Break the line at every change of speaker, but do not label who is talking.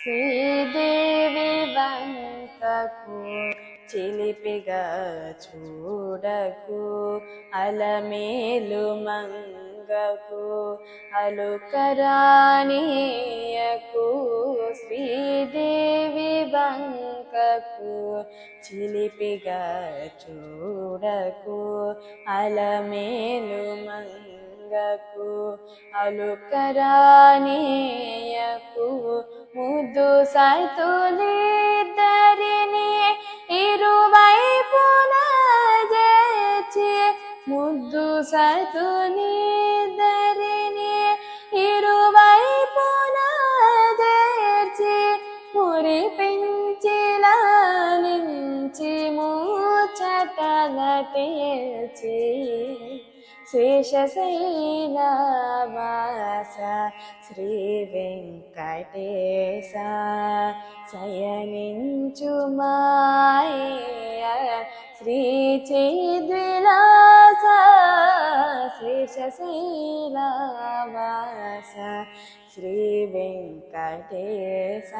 శ్రీదేవి వంకకు చిలిపిగా చూడకు అలమేలు మంగకు అలుకరాణీయకు శ్రీదేవి వంకకు చిలిపిగా చూడకు అలమేలు మంగకు ಮುದ್ದು ಸಾಯ್ತುಲಿದ್ದರಿನಿ ಇರುವೈ ಪುನಜಿ ಮುದ್ದು ಸಾಯ್ತುಲಿದ್ದರಿನಿ ಇರುವೈ ಪುನಜಿ ಮುರಿ ಪಿಂಚಿಲ ನಿಂಚಿ ಮೂಚಟಲ ತೇಚಿ శేషశైలవాస శ్రీ వెంకటేశ శయనించు మాయ శ్రీ చేద్విలాస శేషశైలవాస శ్రీ వెంకటేశ